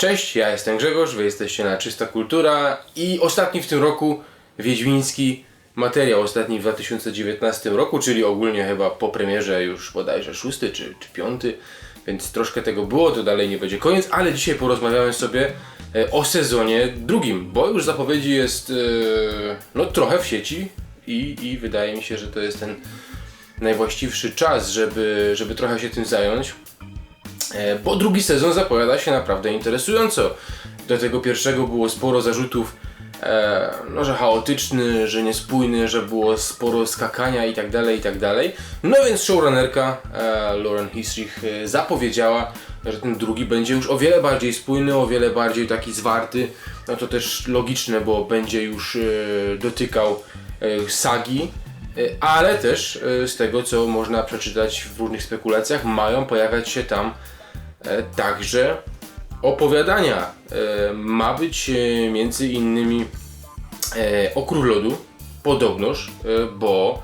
Cześć, ja jestem Grzegorz, wy jesteście na Czysta Kultura i ostatni w tym roku wiedźmiński materiał, ostatni w 2019 roku, czyli ogólnie chyba po premierze już bodajże szósty czy, czy piąty, więc troszkę tego było, to dalej nie będzie koniec, ale dzisiaj porozmawiamy sobie e, o sezonie drugim, bo już zapowiedzi jest e, no trochę w sieci i, i wydaje mi się, że to jest ten najwłaściwszy czas, żeby, żeby trochę się tym zająć. E, Bo drugi sezon zapowiada się naprawdę interesująco. Do tego pierwszego było sporo zarzutów, e, no, że chaotyczny, że niespójny, że było sporo skakania i tak dalej, i tak. No więc showrunnerka e, Lauren Hisrich e, zapowiedziała, że ten drugi będzie już o wiele bardziej spójny, o wiele bardziej taki zwarty. No to też logiczne, bo będzie już e, dotykał e, sagi, e, ale też e, z tego co można przeczytać w różnych spekulacjach, mają pojawiać się tam e, także opowiadania. E, ma być e, między innymi e, o Król Lodu, podobnoż, e, bo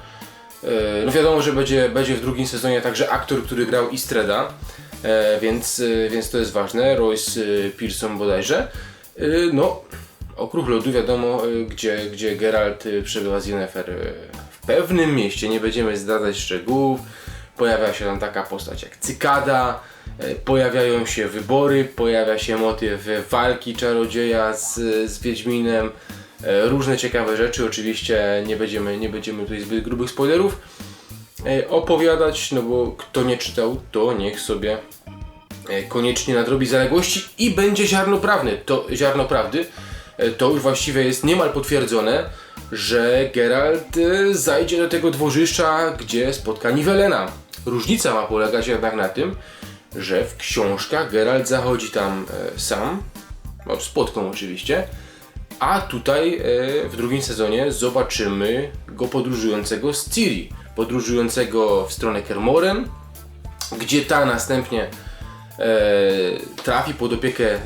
e, no wiadomo, że będzie, będzie w drugim sezonie także aktor, który grał Istreda, e, więc, e, więc to jest ważne, Royce e, Pearson bodajże. E, no, o Król Lodu wiadomo, e, gdzie, gdzie Geralt e, przebywa z Yennefer e, w pewnym mieście, nie będziemy zdradzać szczegółów. Pojawia się tam taka postać jak Cykada, e, pojawiają się wybory, pojawia się motyw walki czarodzieja z, z Wiedźminem, e, różne ciekawe rzeczy, oczywiście nie będziemy, nie będziemy tutaj zbyt grubych spoilerów e, opowiadać, no bo kto nie czytał, to niech sobie koniecznie nadrobi zaległości i będzie ziarno prawne. To ziarno prawdy to już właściwie jest niemal potwierdzone, że Geralt zajdzie do tego dworzyszcza, gdzie spotka Nivelena. Różnica ma polegać jednak na tym, że w książkach Geralt zachodzi tam e, sam, no, z Płotką oczywiście, a tutaj e, w drugim sezonie zobaczymy go podróżującego z Ciri, podróżującego w stronę Kermoren, gdzie ta następnie e, trafi pod opiekę e,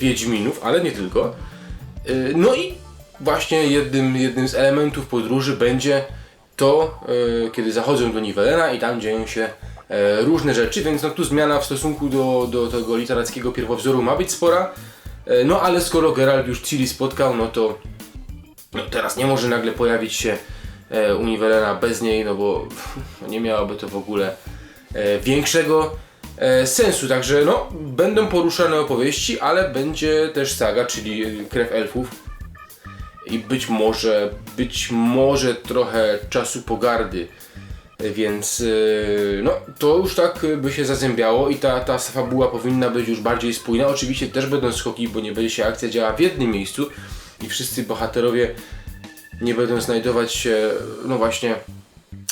Wiedźminów, ale nie tylko. E, no i właśnie jednym, jednym z elementów podróży będzie to, e, kiedy zachodzą do Nivelena i tam dzieją się e, różne rzeczy, więc no tu zmiana w stosunku do, do tego literackiego pierwowzoru ma być spora. E, no ale skoro Geralt już Ciri spotkał, no to no teraz nie może nagle pojawić się e, u Nivelena bez niej, no bo nie miałoby to w ogóle większego sensu. Także no, będą poruszane opowieści, ale będzie też saga, czyli krew elfów. I być może, być może trochę czasu pogardy. Więc e, no, to już tak by się zazębiało i ta, ta fabuła powinna być już bardziej spójna. Oczywiście też będą skoki, bo nie będzie się akcja działa w jednym miejscu i wszyscy bohaterowie nie będą znajdować się, no właśnie,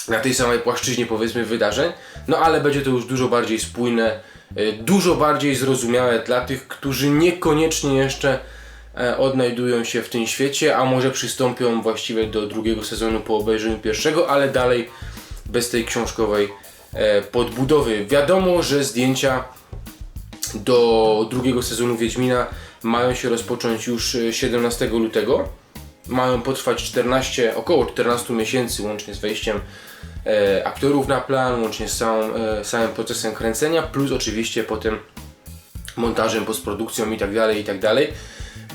na tej samej płaszczyźnie powiedzmy wydarzeń, no ale będzie to już dużo bardziej spójne, e, dużo bardziej zrozumiałe dla tych, którzy niekoniecznie jeszcze odnajdują się w tym świecie, a może przystąpią właściwie do drugiego sezonu po obejrzeniu pierwszego, ale dalej bez tej książkowej e, podbudowy. Wiadomo, że zdjęcia do drugiego sezonu Wiedźmina mają się rozpocząć już e, 17 lutego. Mają potrwać 14, około 14 miesięcy łącznie z wejściem e, aktorów na plan, łącznie z całą, e, samym procesem kręcenia, plus oczywiście potem montażem, postprodukcją i tak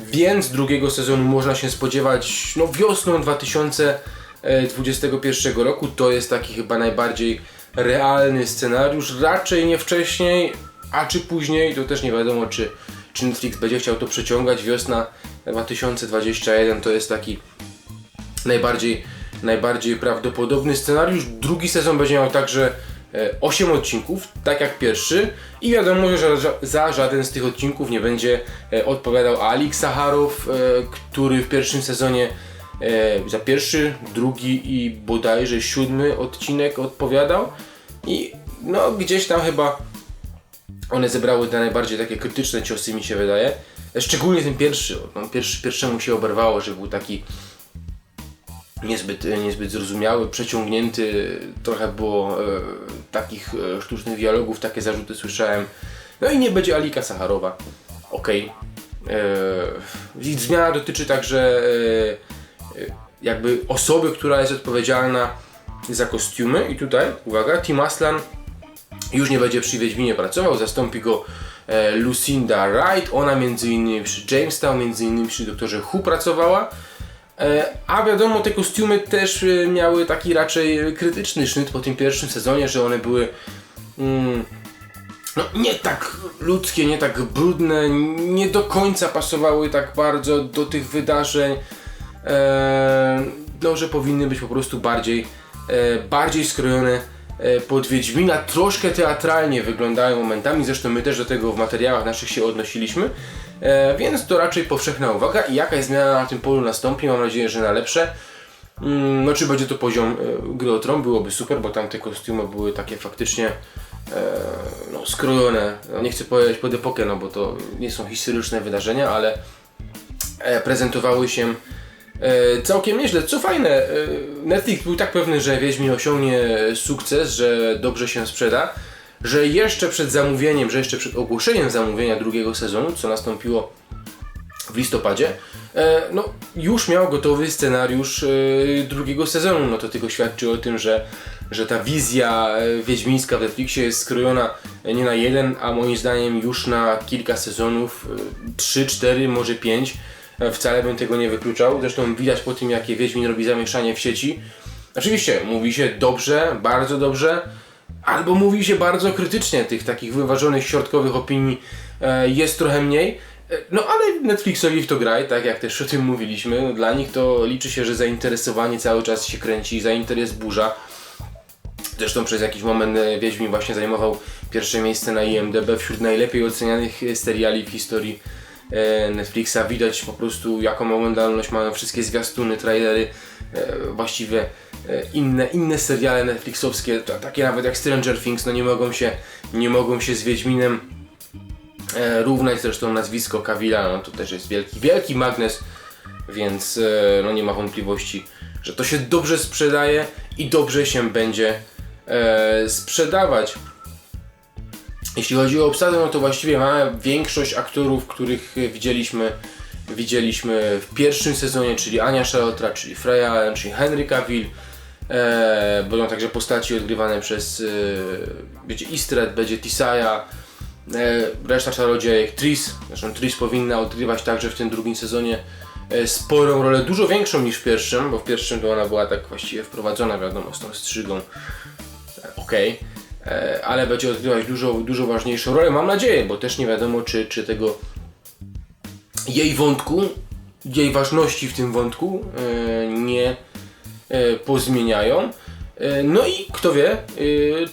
Więc drugiego sezonu można się spodziewać no, wiosną 2021 roku. To jest taki chyba najbardziej realny scenariusz. Raczej nie wcześniej, a czy później, to też nie wiadomo, czy, czy Netflix będzie chciał to przeciągać. Wiosna 2021 to jest taki najbardziej, najbardziej prawdopodobny scenariusz. Drugi sezon będzie miał także 8 odcinków, tak jak pierwszy. I wiadomo, że za, żaden z tych odcinków nie będzie e, odpowiadał Alik Sacharow, e, który w pierwszym sezonie e, za pierwszy, drugi i bodajże siódmy odcinek odpowiadał. I no gdzieś tam chyba one zebrały te najbardziej takie krytyczne ciosy mi się wydaje. Szczególnie ten pierwszy, no, pierwszy pierwszemu się oberwało, że był taki niezbyt, niezbyt zrozumiały, przeciągnięty, trochę było e, takich e, sztucznych dialogów, takie zarzuty słyszałem. No i nie będzie Alika Sacharowa. Okej. E, i Zmiana dotyczy także e, e, jakby osoby, która jest odpowiedzialna za kostiumy i tutaj, uwaga, Tim Aslan już nie będzie przy Wiedźminie pracował, zastąpi go e, Lucinda Wright, ona między innymi przy Jamestown, między innymi przy doktorze Who pracowała. E, a wiadomo, te kostiumy też e, miały taki raczej krytyczny sznyt po tym pierwszym sezonie, że one były mm, no, nie tak ludzkie, nie tak brudne, nie do końca pasowały tak bardzo do tych wydarzeń. E, no, że powinny być po prostu bardziej, e, bardziej skrojone e, pod Wiedźmina. Troszkę teatralnie wyglądają momentami, zresztą my też do tego w materiałach naszych się odnosiliśmy. E, więc to raczej powszechna uwaga. I jakaś zmiana na tym polu nastąpi, mam nadzieję, że na lepsze. Mm, no czy będzie to poziom e, gry o tron, byłoby super, bo tam te kostiumy były takie faktycznie e, no, skrojone, no, nie chcę powiedzieć pod epokę, no bo to nie są historyczne wydarzenia, ale e, prezentowały się e, całkiem nieźle. Co fajne, e, Netflix był tak pewny, że Wiedźmin osiągnie sukces, że dobrze się sprzeda, że jeszcze przed zamówieniem, że jeszcze przed ogłoszeniem zamówienia drugiego sezonu, co nastąpiło w listopadzie, e, no już miał gotowy scenariusz e, drugiego sezonu. No to tylko świadczy o tym, że, że ta wizja e, wiedźmińska w Netflixie jest skrojona nie na jeden, a moim zdaniem już na kilka sezonów, 3, 4, może 5. Wcale bym tego nie wykluczał. Zresztą widać po tym, jakie Wiedźmin robi zamieszanie w sieci. Oczywiście mówi się dobrze, bardzo dobrze, albo mówi się bardzo krytycznie. Tych takich wyważonych, środkowych opinii e, jest trochę mniej. E, No ale Netflixowi w to graj, tak jak też o tym mówiliśmy. No, dla nich to liczy się, że zainteresowanie cały czas się kręci, zainteres burza. Zresztą przez jakiś moment e, Wiedźmin właśnie zajmował pierwsze miejsce na IMDB wśród najlepiej ocenianych e, seriali w historii Netflixa. Widać po prostu jaką oglądalność mają wszystkie zwiastuny, trailery, właściwie inne, inne seriale Netflixowskie, ta- takie nawet jak Stranger Things, no nie mogą się, nie mogą się z Wiedźminem e, równać. Zresztą nazwisko Kawila, no to też jest wielki, wielki magnes, więc e, no nie ma wątpliwości, że to się dobrze sprzedaje i dobrze się będzie e, sprzedawać. Jeśli chodzi o obsadę, no to właściwie mamy większość aktorów, których e, widzieliśmy, widzieliśmy w pierwszym sezonie, czyli Ania Szalotra, czyli Freya czyli Henry Cavill. E, będą także postaci odgrywane przez, e, będzie Istred, będzie Tisaya, e, reszta czarodziejek, Tris. Zresztą Tris powinna odgrywać także w tym drugim sezonie e, sporą rolę, dużo większą niż w pierwszym, bo w pierwszym to ona była tak właściwie wprowadzona, wiadomo, z tą strzygą. E, Okej. E, ale będzie odgrywać dużo, dużo ważniejszą rolę, mam nadzieję, bo też nie wiadomo, czy, czy tego jej wątku, jej ważności w tym wątku nie pozmieniają. E, No i kto wie, e,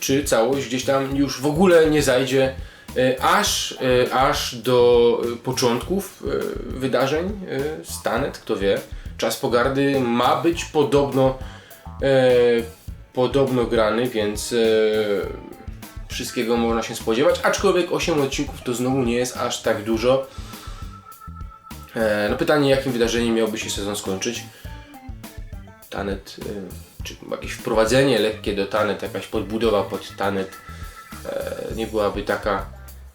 czy całość gdzieś tam już w ogóle nie zajdzie e, aż, e, aż do e, początków e, wydarzeń e, Stanet, kto wie. Czas pogardy ma być podobno e, podobno grany, więc e, wszystkiego można się spodziewać, aczkolwiek 8 odcinków to znowu nie jest aż tak dużo. E, no pytanie, jakim wydarzeniem miałby się sezon skończyć? Tanet, e, czy jakieś wprowadzenie lekkie do Tanet, jakaś podbudowa pod Tanet e, nie byłaby taka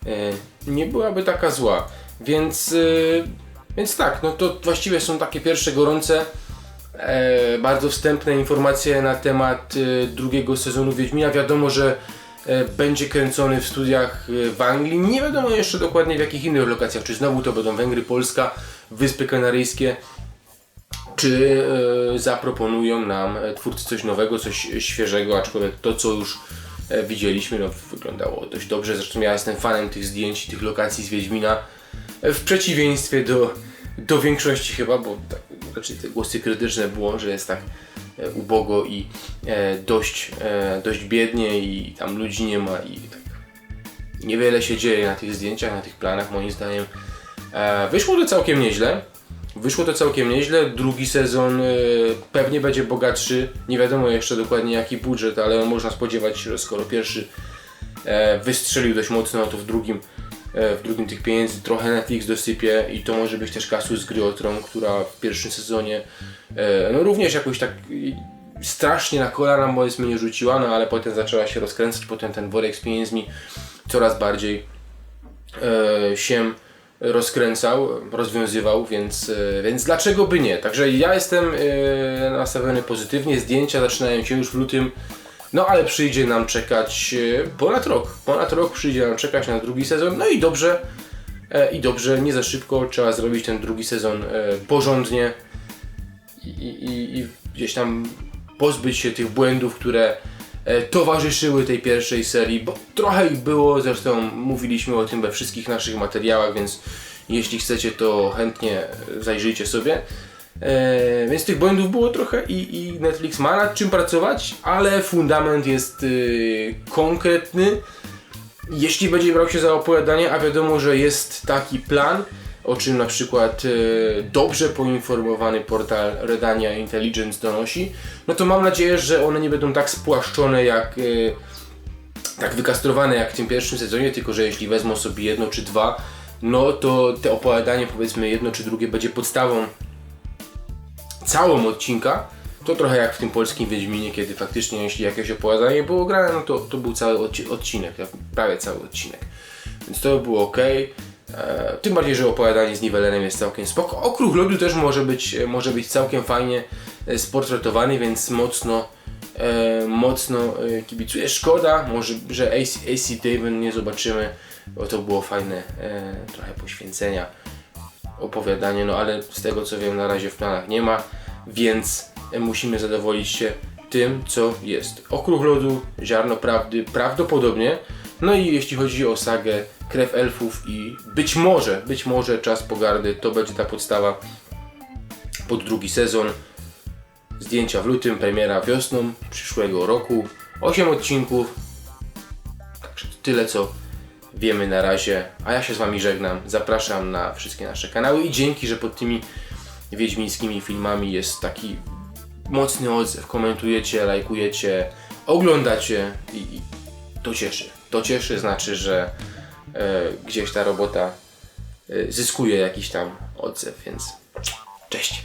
e, nie byłaby taka zła. Więc, e, więc tak, no to właściwie są takie pierwsze gorące e, bardzo wstępne informacje na temat e, drugiego sezonu Wiedźmina. Wiadomo, że będzie kręcony w studiach w Anglii. Nie wiadomo jeszcze dokładnie w jakich innych lokacjach. Czy znowu to będą Węgry, Polska, Wyspy Kanaryjskie. Czy e, zaproponują nam e, twórcy coś nowego, coś świeżego, aczkolwiek to co już e, widzieliśmy no, wyglądało dość dobrze. Zresztą ja jestem fanem tych zdjęć, tych lokacji z Wiedźmina. W przeciwieństwie do, do większości chyba, bo tak, raczej te głosy krytyczne było, że jest tak ubogo i e, dość, e, dość biednie i tam ludzi nie ma i tak niewiele się dzieje na tych zdjęciach, na tych planach moim zdaniem. E, wyszło to całkiem nieźle. Wyszło to całkiem nieźle. Drugi sezon e, pewnie będzie bogatszy. Nie wiadomo jeszcze dokładnie jaki budżet, ale można spodziewać się, że skoro pierwszy e, wystrzelił dość mocno, to w drugim, e, w drugim tych pieniędzy trochę Netflix dosypie i to może być też Kasus z gry o Tron, która w pierwszym sezonie no również jakoś tak strasznie na kolana powiedzmy nie rzuciła, no ale potem zaczęła się rozkręcać, potem ten worek z pieniędzmi coraz bardziej się rozkręcał, rozwiązywał, więc, e, więc dlaczego by nie? Także ja jestem e, nastawiony pozytywnie, zdjęcia zaczynają się już w lutym No ale przyjdzie nam czekać e, ponad rok. Ponad rok przyjdzie nam czekać na drugi sezon. No i dobrze. I dobrze, nie za szybko. Trzeba zrobić ten drugi sezon porządnie i, i, i gdzieś tam pozbyć się tych błędów, które towarzyszyły tej pierwszej serii, bo trochę ich było, zresztą mówiliśmy o tym we wszystkich naszych materiałach, więc jeśli chcecie, to chętnie zajrzyjcie sobie. E, więc tych błędów było trochę i, i Netflix ma nad czym pracować, ale fundament jest y, konkretny. Jeśli będzie brał się za opowiadanie, a wiadomo, że jest taki plan, o czym na przykład e, dobrze poinformowany portal Redania Intelligence donosi, no to mam nadzieję, że one nie będą tak spłaszczone jak e, tak wykastrowane jak w tym pierwszym sezonie, tylko że jeśli wezmą sobie jedno czy dwa, no to te opowiadanie powiedzmy jedno czy drugie będzie podstawą całą odcinka, to trochę jak w tym polskim Wiedźminie, kiedy faktycznie jeśli jakieś opowiadanie było grane, no to, to był cały odci- odcinek, prawie cały odcinek. Więc to było ok. E, tym bardziej, że opowiadanie z Niwelenem jest całkiem spoko. Okruch lodu też może być, e, może być całkiem fajnie e, sportretowany, więc mocno, e, mocno e, kibicuję. Szkoda, może, że AC, AC Daven nie zobaczymy, bo to było fajne, e, trochę poświęcenia opowiadanie, no ale z tego co wiem na razie w planach nie ma, więc musimy zadowolić się tym, co jest. Okruch lodu, ziarno prawdy, prawdopodobnie. No i jeśli chodzi o sagę Krew Elfów i być może, być może Czas Pogardy, to będzie ta podstawa pod drugi sezon. Zdjęcia w lutym, premiera wiosną przyszłego roku. 8 odcinków. Także to tyle co wiemy na razie. A ja się z Wami żegnam. Zapraszam na wszystkie nasze kanały i dzięki, że pod tymi wiedźmińskimi filmami jest taki mocny odzew. Komentujecie, lajkujecie, oglądacie i, i to cieszy. To cieszy, znaczy, że e, gdzieś ta robota e, zyskuje jakiś tam odzew, więc cześć.